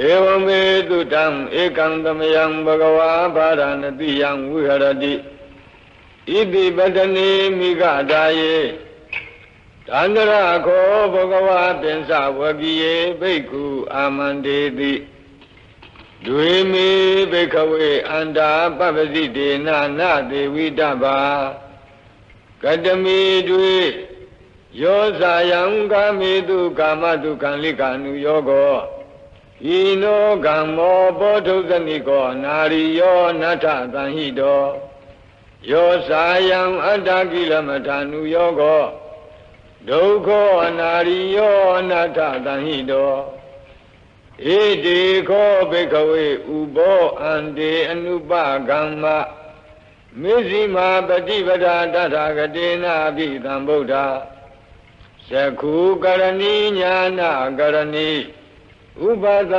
ဧဝမေတုတံဧကံသမယံဘဂဝါဘာရဏတိယံဝိဟရတိဣတိပတနေမိဂဒါယေတန္တရခောဘဂဝါပင်စဝကိယေဘိက္ခုအာမန္တေတိဒွေမေဘိခဝေအန္တာပပ္ပစိတေနနာတေဝိတ္တဘာကတမေတွေယောဇာယံကာမေတုကာမတုကံလိကာနုယောကော ဤနောကံမောဘောဓုဇနိကောနာရိယောနထသံဟိတောယောဇာယံအတ္တကိလမထာနုယောကောဒုက္ခောအနာရိယောအနတ္ထသံဟိတောဣတိခောဘိကဝေဥဘောအန္တေအနုပကမ္မမေဇိမာပฏิပဒာတထာဂတေနာပိသံဗုဒ္ဓသက္ခုကရဏီညာနာကရဏီ ဥပသ